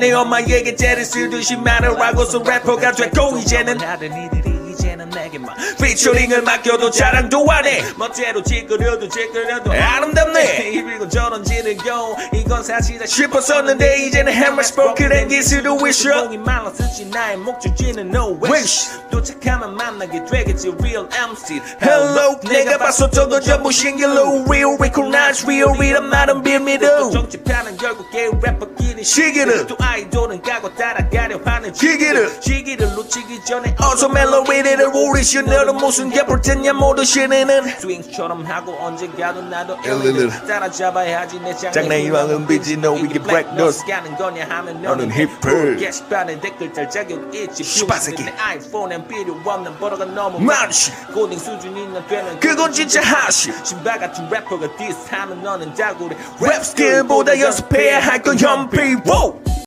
내 엄마에게 쓰듯이 말을 하고서 래퍼가 됐고 이제는 하던 이들이 이제는 내게만 피처링을 맡겨도 자랑도 안해. 멋대로 짓거려도 짓거려도 아름답네. 이리고 저런 지르고 이건 사실은 싶었었는데 이제는 해머 스포크란 기술도 있어 이 말로 쓰지 나의 목줄지는 no wish. 도착하면 만나게 되겠지. Real MC Hello 내가 봤었던 건 전부 신길로 Real recognize real이란 말은 빌미로 정치판은 결국 게 래퍼끼리 시기를 또 아이돌은 까고 따라가려 하는 시기를 시기를 놓치기 전에 어서 멜로디를 우리시 너는 무슨 개뿔 텐냐 모두 신이는 스윙처럼 하고 언젠가도 나도 일일일. 엘리를 따라잡아야지 내 장래 희망은 비지, no, 이게 dust. 가는 거냐 하면 너는 힙합. 게시판에 댓글 달 자격 있지 씨발 새끼. 내 아이폰엔 필요 없는 버러가 너무 많지. 고딩 수준이 나 되면 그건 진짜 하시 신발 같은 래퍼가 디스하면 너는 다구리 랩 스킬보다 연습해야 할건현 피 Wow